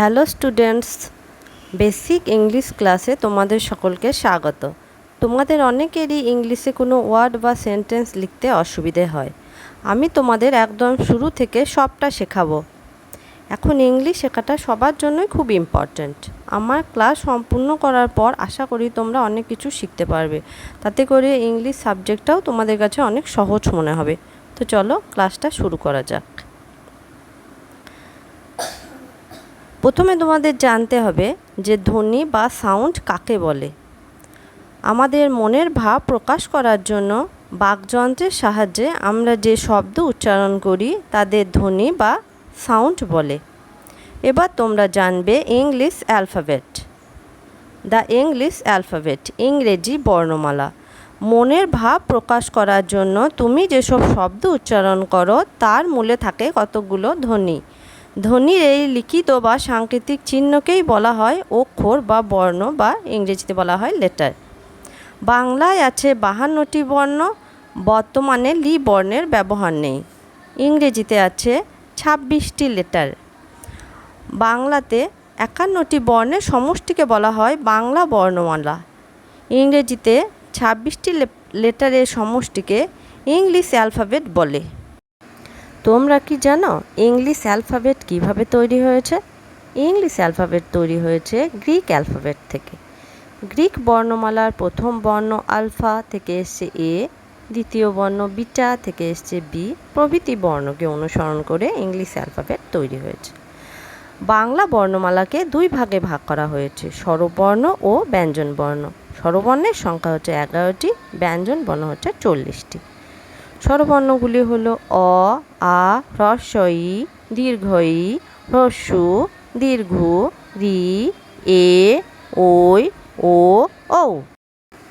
Hello students, basic English ক্লাসে তোমাদের সকলকে স্বাগত। তোমাদের অনেকেরই ইংলিশে কোনো ওয়ার্ড বা সেন্টেন্স লিখতে অসুবিধে হয়। আমি তোমাদের একদম শুরু থেকে সবটা শেখাবো। এখন ইংলিশ শেখাটা সবার জন্যই খুব ইম্পর্ট্যান্ট আমার ক্লাস সম্পূর্ণ করার পর আশা করি তোমরা অনেক কিছু শিখতে পারবে। তাতে করে ইংলিশ সাবজেক্টটাও তোমাদের কাছে অনেক সহজ মনে হবে। তো চলো ক্লাসটা শুরু করা যাক। প্রথমে তোমাদের জানতে হবে যে ধ্বনি বা সাউন্ড কাকে বলে। আমাদের মনের ভাব প্রকাশ করার জন্য বাকযন্ত্রের সাহায্যে আমরা যে শব্দ উচ্চারণ করি তাদের ধ্বনি বা সাউন্ড বলে। এবার তোমরা জানবে English alphabet. The English alphabet, ইংরেজি বর্ণমালা। মনের ভাব প্রকাশ করার জন্য তুমি যেসব শব্দ উচ্চারণ করো তার মূলে থাকে কতগুলো ধ্বনি। ধ্বনির এই লিখিত বা সাংকেতিক চিহ্নকেই বলা হয় অক্ষর বা বর্ণ বা ইংরেজিতে বলা হয় লেটার। বাংলায় আছে বাহান্নটি বর্ণ, বর্তমানে লি বর্ণের ব্যবহার নেই। ইংরেজিতে আছে ছাব্বিশটি লেটার। বাংলাতে একান্নটি বর্ণের সমষ্টিকে বলা হয় বাংলা বর্ণমালা। ইংরেজিতে ছাব্বিশটি লেটারের সমষ্টিকে ইংলিশ অ্যালফাবেট বলে। তোমরা কি জানো ইংলিশ অ্যালফাবেট কীভাবে তৈরি হয়েছে? ইংলিশ অ্যালফাবেট তৈরি হয়েছে গ্রিক অ্যালফাবেট থেকে। গ্রিক বর্ণমালার প্রথম বর্ণ আলফা থেকে এসছে এ, দ্বিতীয় বর্ণ বিটা থেকে এসছে বি, প্রভৃতি বর্ণকে অনুসরণ করে ইংলিশ অ্যালফাবেট তৈরি হয়েছে। বাংলা বর্ণমালাকে দুই ভাগে ভাগ করা হয়েছে, স্বরবর্ণ ও ব্যঞ্জন বর্ণ স্বরবর্ণের সংখ্যা হচ্ছে এগারোটি ব্যঞ্জন বর্ণ হচ্ছে চল্লিশটি। স্বরবর্ণগুলি হল অ, আ ই দীর্ঘ ই হ্রস্ব, দীর্ঘ, রি, এ ওই ও, ঔ।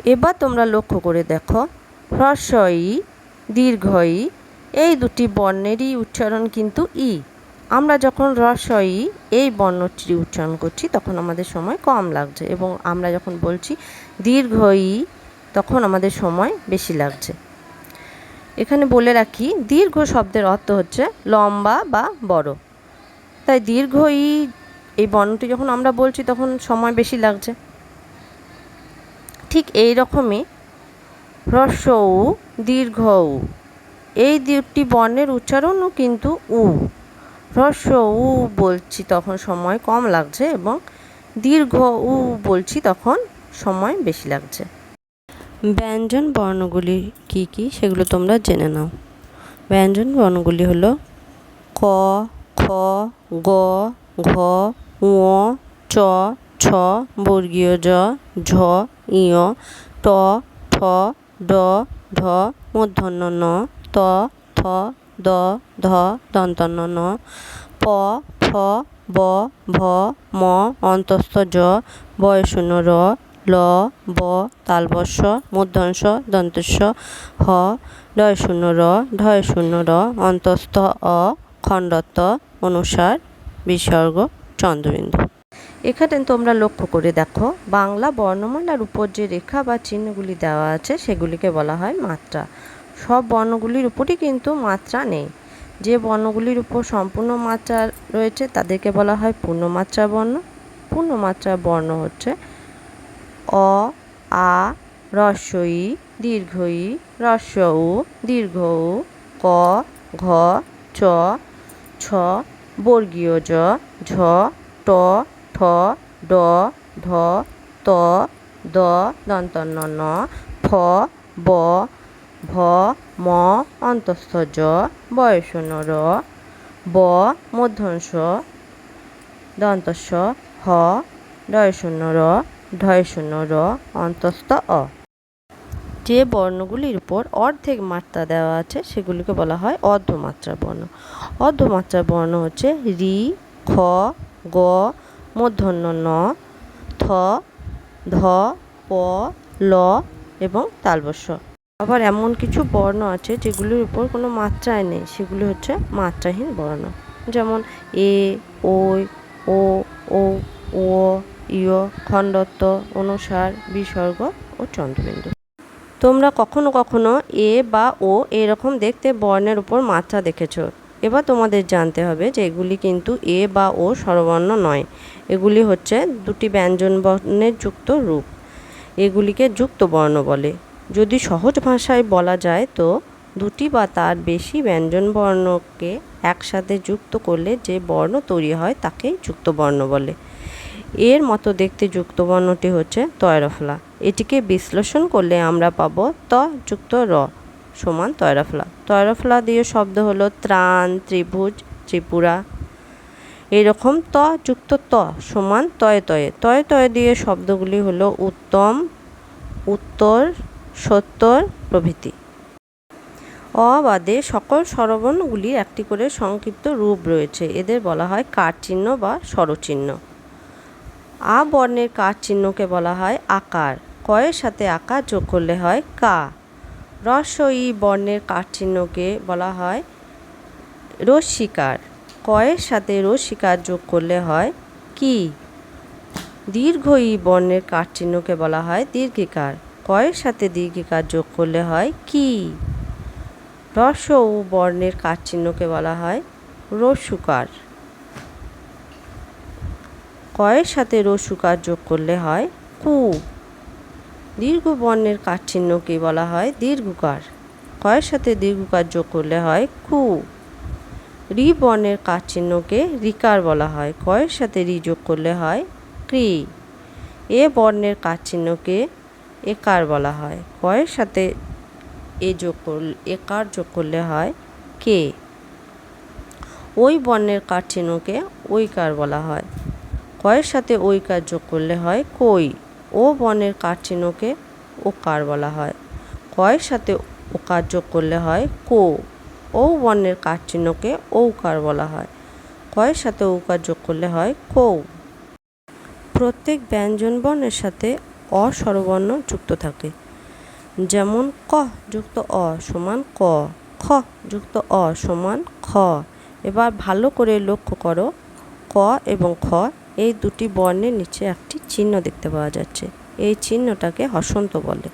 এবার তোমরা লক্ষ্য করে দেখো। হ্রস্ব ই দীর্ঘ ই এই দুটি বর্ণেরই উচ্চারণ কিন্তু ই। আমরা যখন হ্রস্ব ই এই বর্ণটি উচ্চারণ করছি, তখন আমাদের সময় কম লাগছে এবং আমরা যখন বলছি দীর্ঘ ই তখন আমাদের সময় বেশি লাগছে। এখানে বলে রাখি, দীর্ঘ শব্দের অর্থ হচ্ছে লম্বা বা বড়। তাই দীর্ঘ ই এই বর্ণটি যখন আমরা বলছি তখন সময় বেশি লাগছে। ঠিক এই রকমই হ্রস্ব উ দীর্ঘ উ এই দুটি বর্ণের উচ্চারণও কিন্তু উ। হ্রস্ব উ বলছি তখন সময় কম লাগছে এবং দীর্ঘ উ বলছি তখন সময় বেশি লাগছে। ব্যঞ্জন বর্ণগুলি কি কি সেগুলো তোমরা জেনে নাও। ব্যঞ্জন বর্ণগুলি হলো ক, খ, গ, ঘ, ঙ, চ, ছ, বর্গীয় জ, ঝ ইয় ট ঠ ড ঢ মূর্ধন্য ন, ত, থ, দ, ধ, দন্তন্য, ন, প, ফ, ব, ভ, ম, অন্তস্থ, জ বয়শূন্য র ল, ব তালবস্য মূর্ধন্য দন্তস্য হ ডয় শূন্য র ঢয় শূন্য র, অন্তস্থ, অ, খণ্ডত্ব, অনুসার, বিসর্গ, চন্দ্রবিন্দু। এখানে তোমরা লক্ষ্য করে দেখো, বাংলা বর্ণমালার উপর যে রেখা বা চিহ্নগুলি দেওয়া আছে, সেগুলিকে বলা হয় মাত্রা। সব বর্ণগুলির উপরই কিন্তু মাত্রা নেই। যে বর্ণগুলির উপর সম্পূর্ণ মাত্রা রয়েছে, তাদেরকে বলা হয় পূর্ণমাত্রা বর্ণ। পূর্ণমাত্রা বর্ণ হচ্ছে অ, আ ই দীর্ঘ ই রস্ব উ দীর্ঘ উ ক, ঘ, চ, ছ, বর্গীয় জ, ঝ, ট, ঠ, ড ঢ ত, দ দন্তন্য ন ফ, ব, ভ, ম, অন্তস্থ জ বয়শূন্য র, ব, মধ্যংশ দন্তস্ব হ ডয়শূন্য র ঢয় শূন্য র অন্তস্থ অ। যে বর্ণগুলির উপর অর্ধেক মাত্রা দেওয়া আছে, সেগুলিকে বলা হয় অর্ধমাত্রা বর্ণ। অর্ধমাত্রা বর্ণ হচ্ছে রি, খ, গ মূর্ধন্য ন, থ, ধ, প, ল এবং তালবস্য আবার এমন কিছু বর্ণ আছে যেগুলির উপর কোনো মাত্রায় নেই, সেগুলি হচ্ছে মাত্রাহীন বর্ণ। যেমন এ ওই ও ও ও ইয় খণ্ডত্ব, অনুসার, বিসর্গ ও চন্দ্রবিন্দু। তোমরা কখনো কখনো এ বা ও এরকম দেখতে বর্ণের উপর মাত্রা দেখেছ। এবার তোমাদের জানতে হবে যে এগুলি কিন্তু এ বা ও স্বরবর্ণ নয়। এগুলি হচ্ছে দুটি ব্যঞ্জন বর্ণের যুক্ত রূপ। এগুলিকে যুক্ত বর্ণ বলে। যদি সহজ ভাষায় বলা যায় তো দুটি বা তার বেশি ব্যঞ্জন বর্ণকে একসাথে যুক্ত করলে যে বর্ণ তৈরি হয় তাকেই যুক্ত বর্ণ বলে। এর মতো দেখতে যুক্ত বর্ণটি হচ্ছে তয়রফলা এটিকে বিশ্লেষণ করলে আমরা পাবো ত যুক্ত র সমান তয়রফলা তয়রফলা দিয়ে শব্দ হলো ত্রাণ, ত্রিভুজ, ত্রিপুরা। এরকম ত যুক্ত ত সমান তয়ে তয়ে। তয়ে তয়ে দিয়ে শব্দগুলি হলো উত্তম, উত্তর, সত্তর প্রভৃতি। অ বাদে সকল স্বরবর্ণগুলির একটি করে সংক্ষিপ্ত রূপ রয়েছে। এদের বলা হয় কার চিহ্ন বা স্বরচিহ্ন। আ বর্ণের কার চিহ্নকে বলা হয় আকার। কয়ের সাথে আকার যোগ করলে হয় কা। রস্ব ই বর্ণের কার চিহ্নকে বলা হয় রস্বীকার কয়ের সাথে রস্বীকার যোগ করলে হয় কি? ই বর্ণের কার চিহ্নকে বলা হয় দীর্ঘিকার। কয়ের সাথে দীর্ঘিকার যোগ করলে হয় কি? রস ও বর্ণের কার চিহ্নকে বলা হয় রসুকার। কয়ের সাথে রসুকার যোগ করলে হয় কু। দীর্ঘ বর্ণের চিহ্নকে বলা হয় দীর্ঘকার। কয়ের সাথে দীর্ঘকার যোগ করলে হয় কু। রি বর্ণের চিহ্নকে রিকার বলা হয়, কয়ের সাথে রি যোগ করলে হয় ক্রি এ বর্ণের চিহ্নকে একার বলা হয়, কয়ের সাথে এ যোগ করলে একার যোগ করলে হয় কে। ওই বর্ণের কার চিহ্নকে ঐকার বলা হয়। কয়ের সাথে ঐকার যোগ করলে হয় কই? ও বনের কার চিহ্নকে কার বলা হয়। কয়ের সাথে ওকার যোগ করলে হয় কো। ও বর্ণের কার চিহ্নকে ঔকার বলা হয়। কয়ের সাথে ঔকার যোগ করলে হয় কৌ। প্রত্যেক ব্যঞ্জন বর্ণের সাথে অস্বরবর্ণ যুক্ত থাকে। যেমন ক যুক্ত অ সমান ক, খ যুক্ত অ সমান খ। এবার ভালো করে লক্ষ্য করো। ক এবং খ এই দুটি বর্ণের নিচে একটি চিহ্ন দেখতে পাওয়া যাচ্ছে। এই চিহ্নটাকে হসন্ত বলে।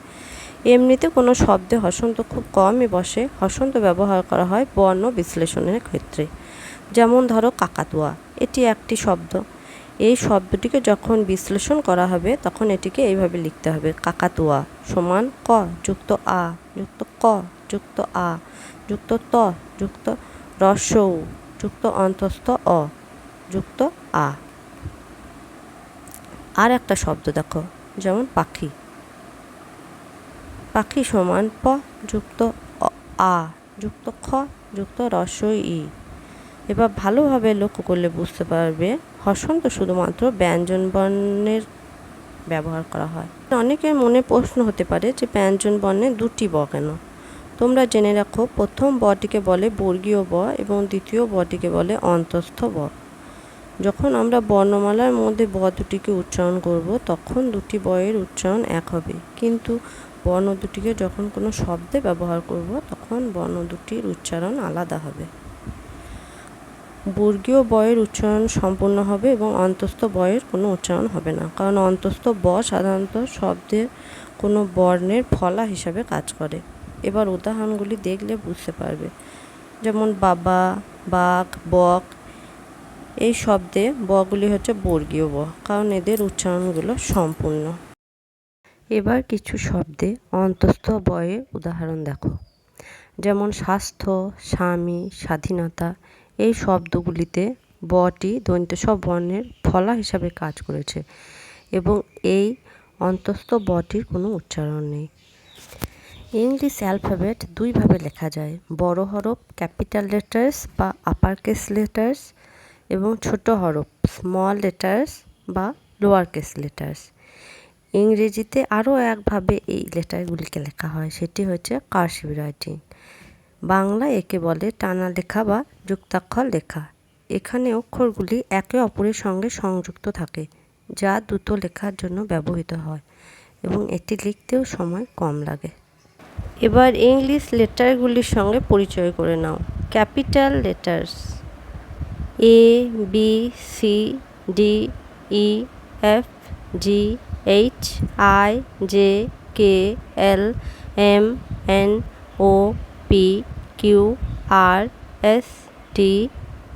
এমনিতে কোনো শব্দে হসন্ত খুব কমই বসে। হসন্ত ব্যবহার করা হয় বর্ণ বিশ্লেষণের ক্ষেত্রে। যেমন ধরো কাকাতুয়া, এটি একটি শব্দ। এই শব্দটিকে যখন বিশ্লেষণ করা হবে, তখন এটিকে এইভাবে লিখতে হবে। কাকাতুয়া সমান ক যুক্ত আ, যুক্ত ক যুক্ত আ, যুক্ত ত যুক্ত রস্যৌ যুক্ত অন্তস্থ অ, যুক্ত আ। আর একটা শব্দ দেখো, যেমন পাখি। পাখি সমান প যুক্ত আ, যুক্ত খ, যুক্ত রস্যই ই। এবার ভালোভাবে লক্ষ্য করলে বুঝতে পারবে, হসন্ত শুধুমাত্র ব্যঞ্জন বর্ণের ব্যবহার করা হয়। অনেকের মনে প্রশ্ন হতে পারে যে ব্যঞ্জন বর্ণে দুটি ব কেন? তোমরা জেনে রাখো, প্রথম বটিকে বলে বর্গীয় ব এবং দ্বিতীয় বটিকে বলে অন্তস্থ ব। যখন আমরা বর্ণমালার মধ্যে ব দুটিকে উচ্চারণ করব, তখন দুটি বয়ের উচ্চারণ এক হবে। কিন্তু বর্ণ দুটিকে যখন কোনো শব্দে ব্যবহার করব, তখন বর্ণ দুটির উচ্চারণ আলাদা হবে। বর্গীয় বয়ের উচ্চারণ সম্পূর্ণ হবে এবং অন্তস্থ বয়ের কোনো উচ্চারণ হবে না। কারণ অন্তস্থ ব সাধারণত শব্দের কোনো বর্ণের ফলা হিসাবে কাজ করে। এবার উদাহরণগুলি দেখলে বুঝতে পারবে। যেমন বাবা, বাঘ, বক এই শব্দে বগুলি হচ্ছে বর্গীয় ব, কারণ এদের উচ্চারণগুলো সম্পূর্ণ। এবার কিছু শব্দে অন্তস্থ বয়ের উদাহরণ দেখো। যেমন স্বাস্থ্য, স্বামী, স্বাধীনতা, এই শব্দগুলিতে বটি দন্তেস বর্ণের ফলা হিসাবে কাজ করেছে এবং এই অন্তস্থ বটির কোনো উচ্চারণ নেই। ইংলিশ অ্যালফাবেট দুইভাবে লেখা যায়, বড় হরফ ক্যাপিটাল লেটার্স বা আপার কেস লেটার্স এবং ছোট হরফ স্মল লেটার্স বা লোয়ার কেস লেটার্স ইংরেজিতে আরও একভাবে এই লেটারগুলিকে লেখা হয়, সেটি হচ্ছে কার্সিভ রাইটিং বাংলা একে বলে টানা লেখা বা যুক্তাক্ষর লেখা। এখানে অক্ষরগুলি একে অপরের সঙ্গে সংযুক্ত থাকে, যা দ্রুত লেখার জন্য ব্যবহৃত হয় এবং এটি লিখতেও সময় কম লাগে। এবার ইংলিশ লেটারগুলির সঙ্গে পরিচয় করে নাও। Capital letters. A B C D E F G H I J K L M N O P Q R S T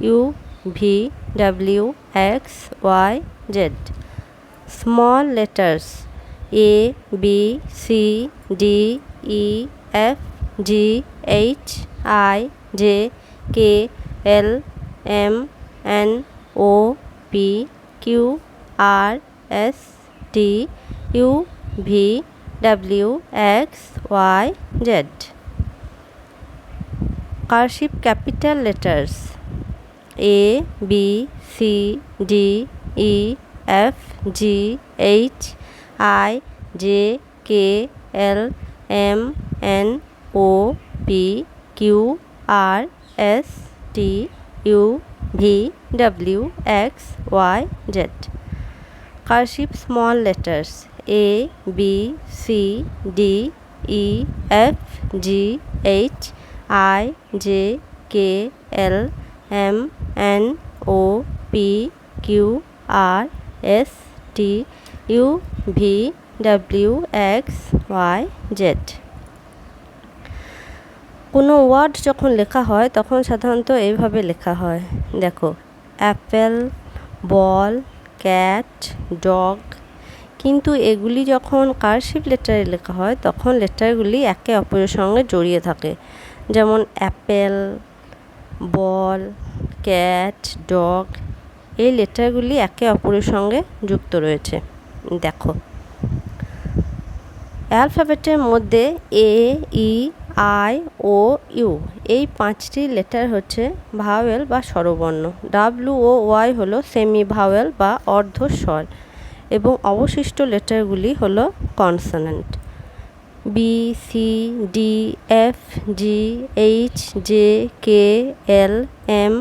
U V W X Y Z small letters A B C D E F G H I J K L M N O P Q R S T U V W X Y Z cursive capital letters A B C D E F G H I J K L M N O P Q R S T U V W X Y Z cursive small letters A B C D E F G H I J K L M N O P Q R S T U V W X Y Z কোনো word যখন লেখা হয়, তখন সাধারণত এইভাবে লেখা হয়। দেখো অ্যাপেল বল ক্যাট ডগ কিন্তু এগুলি যখন কারশিভ লেটারে লেখা হয়, তখন লেটারগুলি একে অপরের সঙ্গে জড়িয়ে থাকে। যেমন অ্যাপেল বল ক্যাট ডগ এই লেটারগুলি একে অপরের সঙ্গে যুক্ত রয়েছে। দেখো অ্যালফাবেটের মধ্যে A E I, O, U. এই পাঁচটি লেটার হচ্ছে ভাওয়েল বা স্বরবর্ণ। ডাব্লু ও, ওয়াই হলো সেমি ভাওয়েল বা অর্ধস্বর এবং অবশিষ্ট লেটারগুলি হলো consonant. B C D F G H J K L M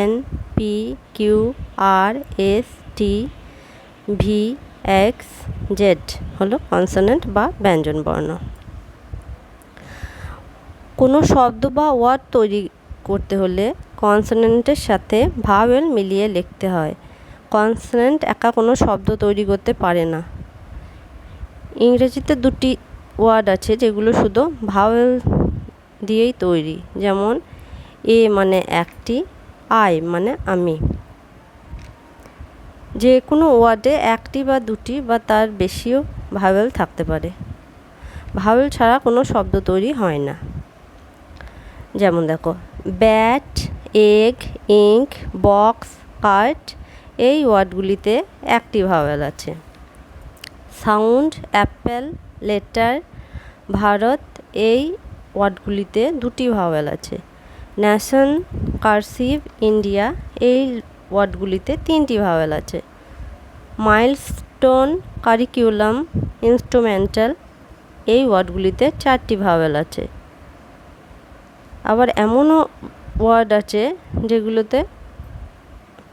N P Q R S T V X Z হলো কনসোনেন্ট বা ব্যঞ্জনবর্ণ। কোনো শব্দ বা ওয়ার্ড তৈরি করতে হলে কনসোনেন্টের সাথে ভাওয়েল মিলিয়ে লিখতে হয়। কনসোনেন্ট একা কোনো শব্দ তৈরি করতে পারে না। ইংরেজিতে দুটি ওয়ার্ড আছে যেগুলো শুধু ভাওয়েল দিয়েই তৈরি। যেমন, এ মানে একটি, আই মানে আমি। যে কোনো ওয়ার্ডে একটি বা দুটি বা তার বেশিও ভাওয়েল থাকতে পারে। ভাওয়েল ছাড়া কোনো শব্দ তৈরি হয় না। যেমন দেখো bat egg ink box cart এই ওয়ার্ডগুলিতে একটি ভাওয়েল আছে। সাউন্ড অ্যাপেল লেটার ভারত, এই ওয়ার্ডগুলিতে দুটি ভাওয়েল আছে। ন্যাশন কার্সিভ ইন্ডিয়া এই ওয়ার্ডগুলিতে তিনটি ভাওয়েল আছে। মাইলস্টোন কারিকুলাম ইনস্ট্রুমেন্টাল এই ওয়ার্ডগুলিতে চারটি ভাওয়েল আছে। আবার এমনও ওয়ার্ড আছে যেগুলোতে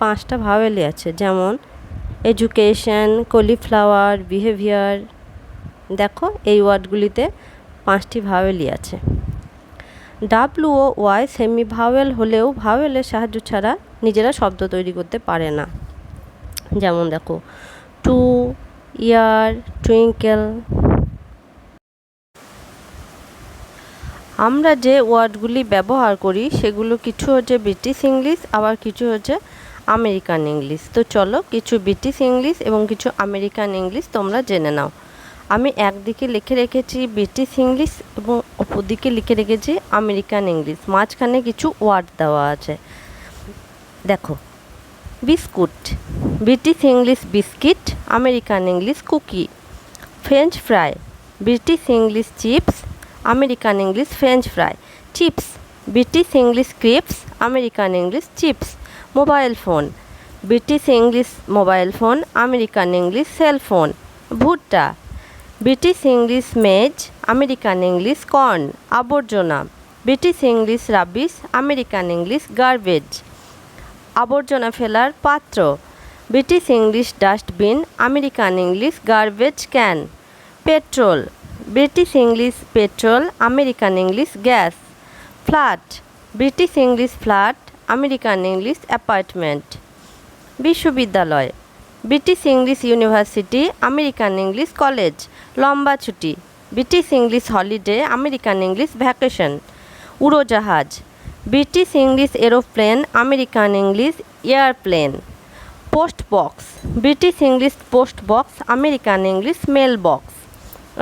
পাঁচটা ভাওয়েলই আছে, যেমন এডুকেশন কলিফ্লাওয়ার বিহেভিয়ার দেখো এই ওয়ার্ডগুলিতে পাঁচটি ভাওয়েলই আছে। ডাব্লু ও ওয়াই সেমি ভাওয়েল হলেও ভাওয়েলের সাহায্য ছাড়া নিজেরা শব্দ তৈরি করতে পারে না। যেমন দেখো টু ইয়ার টুইঙ্কেল আমরা যে ওয়ার্ডগুলি ব্যবহার করি, সেগুলো কিছু হচ্ছে ব্রিটিশ ইংলিশ আবার কিছু হচ্ছে আমেরিকান ইংলিশ তো চলো কিছু ব্রিটিশ ইংলিশ এবং কিছু আমেরিকান ইংলিশ তোমরা জেনে নাও। আমি একদিকে লিখে রেখেছি ব্রিটিশ ইংলিশ এবং অপরদিকে লিখে রেখেছি আমেরিকান ইংলিশ মাঝখানে কিছু ওয়ার্ড দেওয়া আছে। দেখো, biscuit. British English biscuit American English cookie. French fry British English chips American English, French fry, chips, British English crisps, American English chips, mobile phone, British English mobile phone, American English cell phone, ভুট্টা, British English maize, American English corn, আবর্জনা, British English rubbish, American English garbage, আবর্জনা ফেলার পাত্র, British English dustbin, American English garbage can, petrol British English petrol American English gas flat British English flat American English apartment বিশ্ববিদ্যালয় British English university American English college লম্বা ছুটি British English holiday American English vacation উড়োজাহাজ British English aeroplane American English airplane post box British English post box American English mail box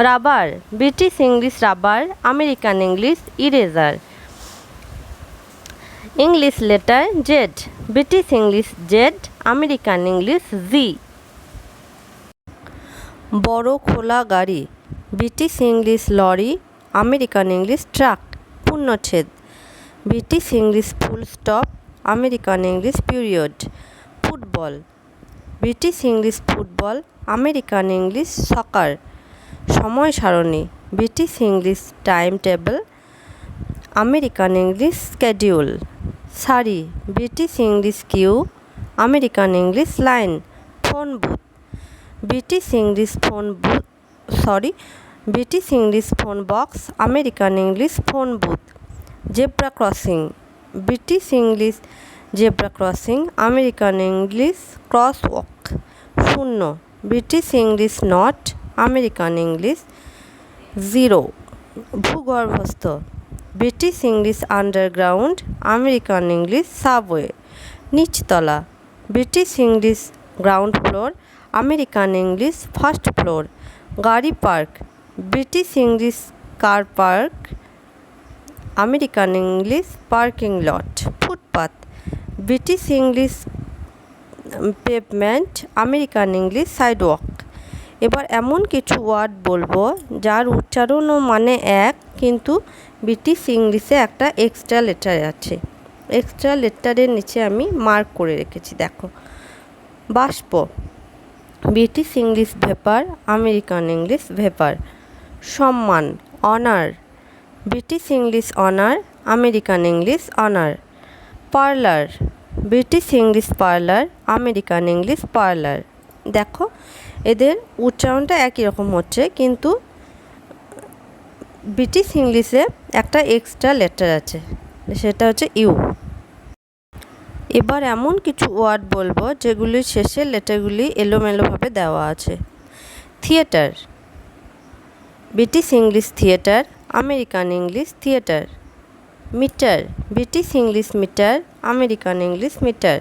rubber, British English rubber, American English eraser. English letter Z, British English Z, American English Z. বড় খোলা গাড়ি, British English lorry, American English truck, পূর্ণচ্ছেদ। British English full stop, American English period, football. British English football, American English soccer. সময় সারণী British English timetable American English schedule সারি British English queue American English line phone booth British English phone booth sorry British English phone box American English phone booth zebra crossing British English zebra crossing American English crosswalk শূন্য British English nought American English, zero, ভূগর্ভস্থ, British English underground, American English subway, নিচতলা, British English ground floor, American English first floor, গাড়ি park, British English car park, American English parking lot footpath British English pavement American English sidewalk এবার এমন কিছু word বলব, যার উচ্চারণ ও মানে এক, কিন্তু ব্রিটিশ ইংলিশে একটা এক্সট্রা লেটার আছে। এক্সট্রা লেটারের নিচে আমি মার্ক করে রেখেছি, দেখো। বাষ্প British English vapour American English vapor সম্মান honour British English honour American English honor parlour British English parlour American English parlor দেখো, এদের উচ্চারণটা একই রকম হচ্ছে, কিন্তু ব্রিটিশ ইংলিশে একটা এক্সট্রা লেটার আছে, সেটা হচ্ছে ইউ। এবার এমন কিছু ওয়ার্ড বলব, যেগুলির শেষে লেটারগুলি এলোমেলোভাবে দেওয়া আছে। Theatre. British English theatre, American English theater. Metre. British English metre, American English meter.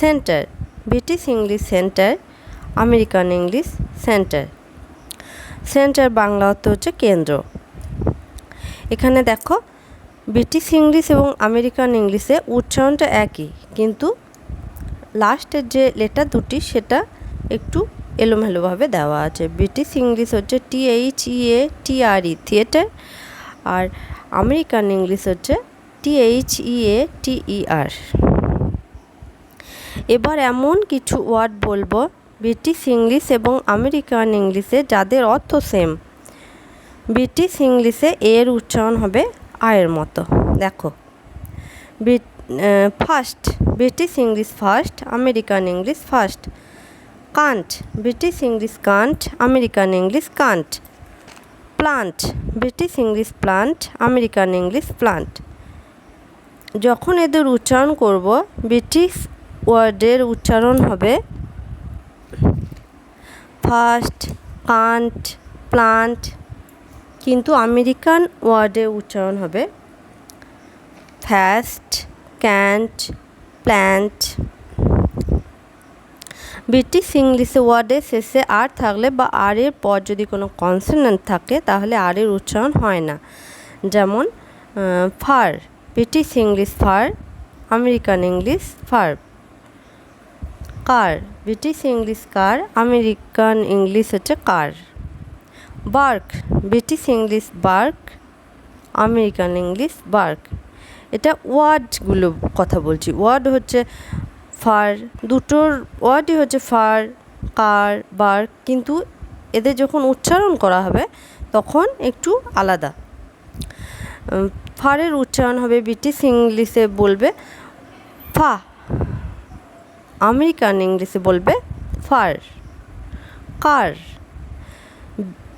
Centre. British English centre American English center. Centre Bangla অর্থ হচ্ছে কেন্দ্র। এখানে দেখো, ব্রিটিশ ইংলিশ এবং আমেরিকান ইংলিশে উচ্চারণটা একই, কিন্তু লাস্টের যে লেটার দুটি, সেটা একটু এলোমেলোভাবে দেওয়া আছে। ব্রিটিশ ইংলিশ হচ্ছে T H E A T R E, theatre, R American English হচ্ছে টি এইচ ই এ টি ই আর। এবার এমন কিছু ওয়ার্ড বলব ব্রিটিশ ইংলিশ এবং আমেরিকান ইংলিশে যাদের অর্থ সেম ব্রিটিশ ইংলিশে এর উচ্চারণ হবে আয়ের মতো। দেখো first British English first American English first can't British English can't American English can't plant British English plant American English plant যখন এদের উচ্চারণ করব, ব্রিটিশ ওয়ার্ডের উচ্চারণ হবে ফার্স্ট কান্ট প্লান্ট কিন্তু আমেরিকান ওয়ার্ডে উচ্চারণ হবে ফ্যাস্ট ক্যান্ট প্ল্যান্ট ব্রিটিশ ইংলিশে ওয়ার্ডের শেষে আর থাকলে বা আর এর পর যদি কোনো কনসোনেন্ট থাকে, তাহলে আর এর উচ্চারণ হয় না। যেমন fur British English fur American English fur car British English car, American English হচ্ছে car. Bark, British English bark, American English bark. এটা ওয়ার্ডগুলো কথা বলছি। ওয়ার্ড হচ্ছে ফার, দুটোর ওয়ার্ডই হচ্ছে ফার, কার, বার্ক। কিন্তু এদের যখন উচ্চারণ করা হবে, তখন একটু আলাদা। ফারের উচ্চারণ হবে, ব্রিটিশ ইংলিশে বলবে ফা। আমেরিকান ইংলিশে বলবে ফার, কার।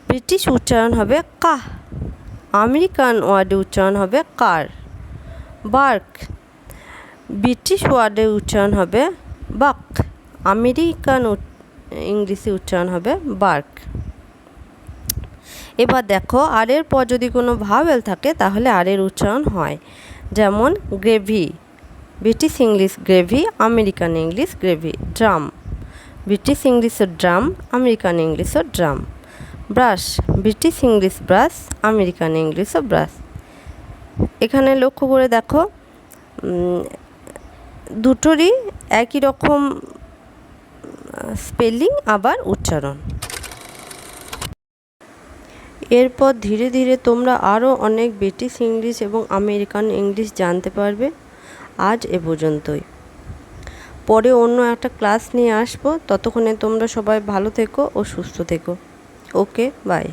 ব্রিটিশ উচ্চারণ হবে কাহ, আমেরিকান ওয়ার্ডে উচ্চারণ হবে কার। বার্ক, ব্রিটিশ ওয়ার্ডে উচ্চারণ হবে বাক, আমেরিকান ইংলিশে উচ্চারণ হবে বার্ক। এবার দেখো আরের পর যদি কোনো ভাওয়েল থাকে, তাহলে আরের উচ্চারণ হয়। যেমন gravy British English gravy American English gravy drum British English drum American English drum brush British English brush American English brush এখানে লক্ষ্য করে দেখো দুটোরই একই রকম, স্পেলিং আবার উচ্চারণ। এরপর ধীরে ধীরে তোমরা আরও অনেক ব্রিটিশ ইংলিশ এবং আমেরিকান ইংলিশ জানতে পারবে। আজ এ পর্যন্তই। পরে অন্য একটা ক্লাস নিয়ে আসব। ততক্ষণে তোমরা সবাই ভালো থেকো ও সুস্থ থেকো। Okay, bye.